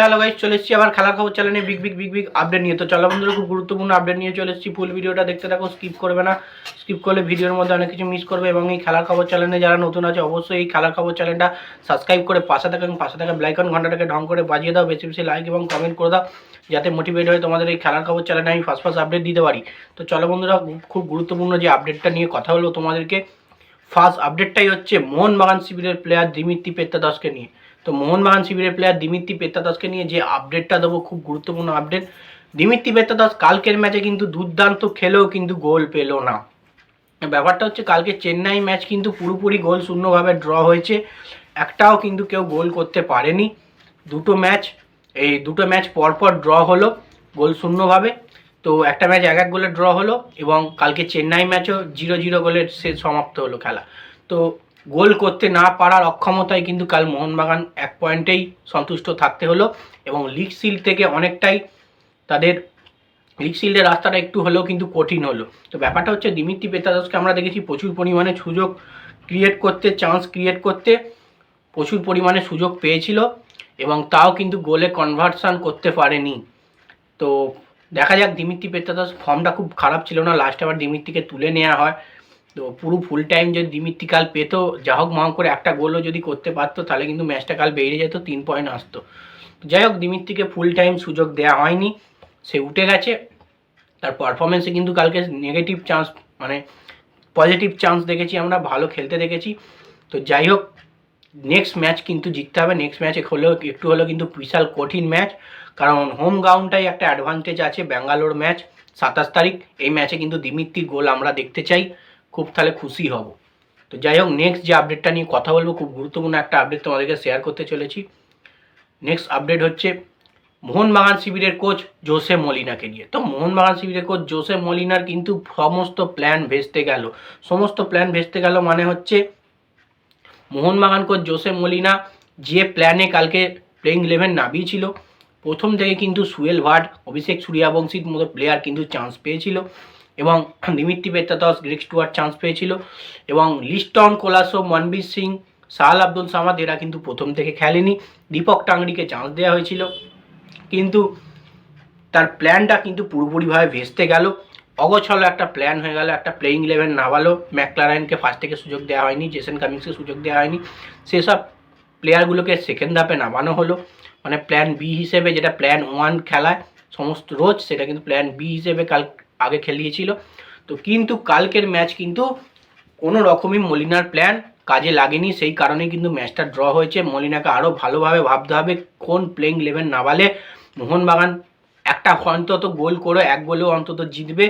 Hello guys চলে এসেছি আবার খেলার খবর চ্যানেলে big big big big update নিয়ে। তো চলো বন্ধুরা, খুব গুরুত্বপূর্ণ আপডেট নিয়ে চলে এসেছি। ফুল ভিডিওটা দেখতে থাকো স্কিপ করবে না। স্কিপ করলে ভিডিওর মধ্যে অনেক কিছু মিস করবে এবং এই খেলার খবর চ্যানেলে যারা নতুন আছে, অবশ্যই এই খেলার খবর চ্যানেলটা সাবস্ক্রাইব করে পাশে থাকা এবং পাশে থাকা ব্লাইকন ঘন্টাটাকে ঢং করে বাজিয়ে দাও। বেশি বেশি লাইক এবং কমেন্ট করে দাও, যাতে মোটিভেট হয়ে তোমাদের এই খেলার খবর চ্যানেলে আমি ফার্স্ট ফার্স্ট আপডেট দিতে পারি। তো চলো বন্ধুরা, খুব গুরুত্বপূর্ণ যে আপডেটটা নিয়ে কথা হলো তোমাদেরকে। ফার্স্ট আপডেটটাই হচ্ছে মোহনবাগান শিবিরের প্লেয়ার দিমিত্রি পেত্তাদাসকে নিয়ে। তো মোহনবাগান শিবিরের প্লেয়ার দিমিত্রি পেত্তাদাসকে নিয়ে যে আপডেটটা দেবো, খুব গুরুত্বপূর্ণ আপডেট দিমিত্রি পেত্তাদাস কালকের ম্যাচে কিন্তু দুর্দান্ত খেলেও কিন্তু গোল পেল না। ব্যাপারটা হচ্ছে কালকে চেন্নাই ম্যাচ কিন্তু পুরোপুরি গোল শূন্যভাবে ড্র হয়েছে। একটাও কিন্তু কেউ গোল করতে পারেনি। দুটো ম্যাচ এই দুটো ম্যাচ পরপর ড্র হলো গোল শূন্যভাবে। তো একটা ম্যাচ এক এক গোলে ড্র হলো এবং কালকে চেন্নাই ম্যাচও জিরো জিরো গোলের শেষ সমাপ্ত হলো খেলা। তো গোল করতে না পারার অক্ষমতায় কিন্তু কাল মোহনবাগান এক পয়েন্টেই সন্তুষ্ট থাকতে হলো এবং লিগ সিল থেকে অনেকটাই তাদের লিগ শিল্ডের রাস্তাটা একটু হলেও কিন্তু কঠিন হলো। তো ব্যাপারটা হচ্ছে দিমিত্রি পেতাদসকে আমরা দেখেছি প্রচুর পরিমাণে সুযোগ ক্রিয়েট করতে চান্স ক্রিয়েট করতে প্রচুর পরিমাণে সুযোগ পেয়েছিল এবং তাও কিন্তু গোলে কনভার্সন করতে পারেনি। তো দেখা যাক দিমিত্রি পেতাদাস ফর্মটা খুব খারাপ ছিল না লাস্টে আবার দিমিত্রিকে তুলে নেওয়া হয়। তো পুরো ফুল টাইম যদি দিমিত্রি কাল পেতো, যা হোক মা করে একটা গোলও যদি করতে পারতো, তাহলে কিন্তু ম্যাচটা কাল বেরিয়ে যেত, তিন পয়েন্ট আসতো। যাই হোক দিমিত্রিকে ফুল টাইম সুযোগ দেওয়া হয়নি, সে উঠে গেছে। তার পারফরমেন্সে কিন্তু কালকে নেগেটিভ চান্স মানে পজিটিভ চান্স দেখেছি আমরা, ভালো খেলতে দেখেছি। তো যাই হোক নেক্সট ম্যাচ কিন্তু জিততে হবে। নেক্সট ম্যাচে হলেও একটু হলেও কিন্তু বিশাল কঠিন ম্যাচ কারণ হোম গ্রাউন্ডটাই একটা অ্যাডভান্টেজ আছে ব্যাঙ্গালোর ম্যাচ সাতাশ তারিখ। এই ম্যাচে কিন্তু দিমিত্রির গোল আমরা দেখতে চাই। খুব তাহলে খুশি হব। তো যাই হোক নেক্সট যে আপডেটটা নিয়ে কথা বলব, খুব গুরুত্বপূর্ণ একটা আপডেট তোমাদেরকে শেয়ার করতে চলেছি। নেক্সট আপডেট হচ্ছে মোহনবাগান শিবিরের কোচ জোসে মলিনাকে নিয়ে। তো মোহনবাগান শিবিরের কোচ জোসে মলিনার কিন্তু সমস্ত প্ল্যান ভেস্তে গেল। সমস্ত প্ল্যান ভেস্তে গেল মানে হচ্ছে মোহনবাগান কোচ জোসে মলিনা, যে প্ল্যানে কালকে প্লেইং ইলেভেন নামিয়েছিল প্রথম থেকে কিন্তু সুয়েল ভাট, অভিষেক সূর্যাবংশীর মতো প্লেয়ার কিন্তু চান্স পেয়েছিল। এবং Dimitri Petratos Greg Stewart chance পেয়েছিল। এবং লিস্টন কোলাসো মনবীর সিং, সাহাল আব্দুল সামাদ, এরা কিন্তু প্রথম থেকে খেলেনি। দীপক টাংরিকে চান্স দেওয়া হয়েছিল। কিন্তু তার প্ল্যানটা কিন্তু পুরোপুরিভাবে ভেস্তে গেল। অগোছালো একটা প্ল্যান হয়ে গেল, একটা প্লেইং ইলেভেন নামালো ম্যাকলারাইনকে ফার্স্ট থেকে সুযোগ দেওয়া হয়নি জেসেন কামিংসকে সুযোগ দেওয়া হয়নি। সেসব প্লেয়ারগুলোকে সেকেন্ড ধাপে নামানো হলো। মানে প্ল্যান বি হিসেবে যেটা প্ল্যান ওয়ান খেলায় সমস্ত রোজ, সেটা কিন্তু প্ল্যান বি হিসেবে কাল আগে খেলিয়েছিল। তো কিন্তু কালকের ম্যাচ কিন্তু কোনো রকমই মলিনার প্ল্যান কাজে লাগেনি। সেই কারণেই কিন্তু ম্যাচটা ড্র হয়েছে। মলিনাকে আরও ভালোভাবে ভাবতে হবে কোন প্লেইং ইলেভেন নামালে মোহনবাগান একটা অন্তত গোল করে, এক গোলেও অন্তত জিতবে।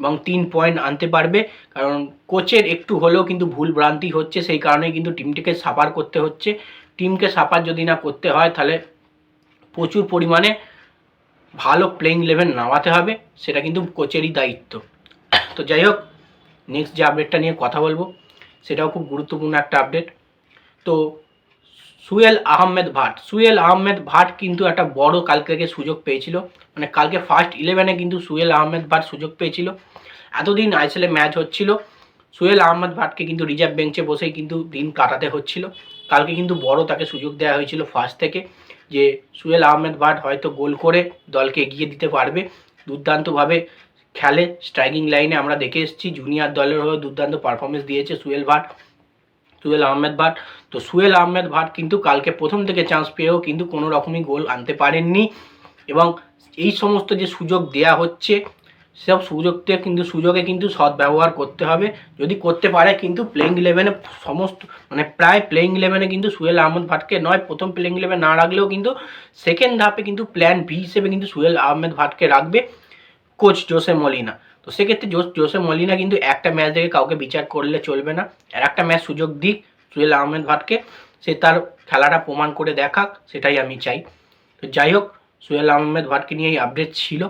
এবং তিন পয়েন্ট আনতে পারবে। কারণ কোচের একটু হলেও কিন্তু ভুল ভ্রান্তি হচ্ছে, সেই কারণেই কিন্তু টিমটিকে সাফার করতে হচ্ছে। টিমকে সাফার যদি না করতে হয়, তাহলে প্রচুর পরিমাণে ভালো প্লেইং ইলেভেন নামাতে হবে, সেটা কিন্তু কোচেরই দায়িত্ব। তো যাই হোক নেক্সট যে আপডেটটা নিয়ে কথা বলব, সেটাও খুব গুরুত্বপূর্ণ একটা আপডেট তো সুয়েল আহমেদ ভাট। সুয়েল আহমেদ ভাট কিন্তু একটা বড় কালকে সুযোগ পেয়েছিল। মানে কালকে ফার্স্ট ইলেভেনে কিন্তু সুয়েল আহমেদ ভাট সুযোগ পেয়েছিল। এতদিন আইসেলে ম্যাচ হচ্ছিল। সুয়েল আহমেদ ভাটকে কিন্তু রিজার্ভ বেঞ্চে বসেই কিন্তু দিন কাটাতে হচ্ছিল। কালকে কিন্তু বড় তাকে সুযোগ দেওয়া হয়েছিল ফার্স্ট থেকে যে সুয়েল আহমেদ ভাট হয়তো গোল করে দলকে এগিয়ে দিতে পারবে। দুর্দান্তভাবে খেলে। স্ট্রাইকিং লাইনে আমরা দেখে এসেছি। জুনিয়র দলের হয়ে দুর্দান্ত পারফরমেন্স দিয়েছে সুয়েল ভাট। সুয়েল আহমেদ ভাট। তো সুয়েল আহমেদ ভাট কিন্তু কালকে প্রথম থেকে চান্স পেয়েও কিন্তু কোনো রকমই গোল আনতে পারেননি এবং এই সমস্ত যে সুযোগ দেয়া হচ্ছে, সব সুযোগকে কিন্তু, সুযোগে কিন্তু সদ্ব্যবহার করতে হবে। যদি করতে পারে কিন্তু প্লেইং ইলেভেনে সমস্ত মানে প্রায় প্লেইং ইলেভেনে কিন্তু সুয়েল আহমেদ ভাটকে নয়, প্রথম প্লেইং ইলেভেন না রাখলেও কিন্তু সেকেন্ড ধাপে কিন্তু প্ল্যান বি হিসেবে কিন্তু সুয়েল আহমেদ ভাটকে রাখবে। Coach Jose Molina. তো সেক্ষেত্রে জোস মলিনা কিন্তু একটা ম্যাচ দেখে কাউকে বিচার করলে চলবে না। আর একটা ম্যাচ সুযোগ দিক সুহেল আহমেদ ভাটকে। সে তার খেলাটা প্রমাণ করে দেখাক, সেটাই আমি চাই। তো যাই হোক সুহেল আহমেদ ভাটকে নিয়ে এই আপডেট ছিল।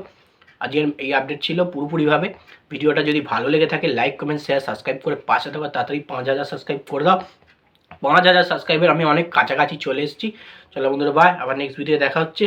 আজকের এই আপডেট ছিল পুরোপুরিভাবে। ভিডিওটা যদি ভালো লেগে থাকে লাইক কমেন্ট শেয়ার সাবস্ক্রাইব করে পাশে থাকা তাড়াতাড়ি পাঁচ হাজার সাবস্ক্রাইব করে দাও। পাঁচ হাজার সাবস্ক্রাইবার আমি অনেক কাছাকাছি চলে এসেছি। চলো বন্ধুরা বাই আবার নেক্সট ভিডিও দেখা হচ্ছে।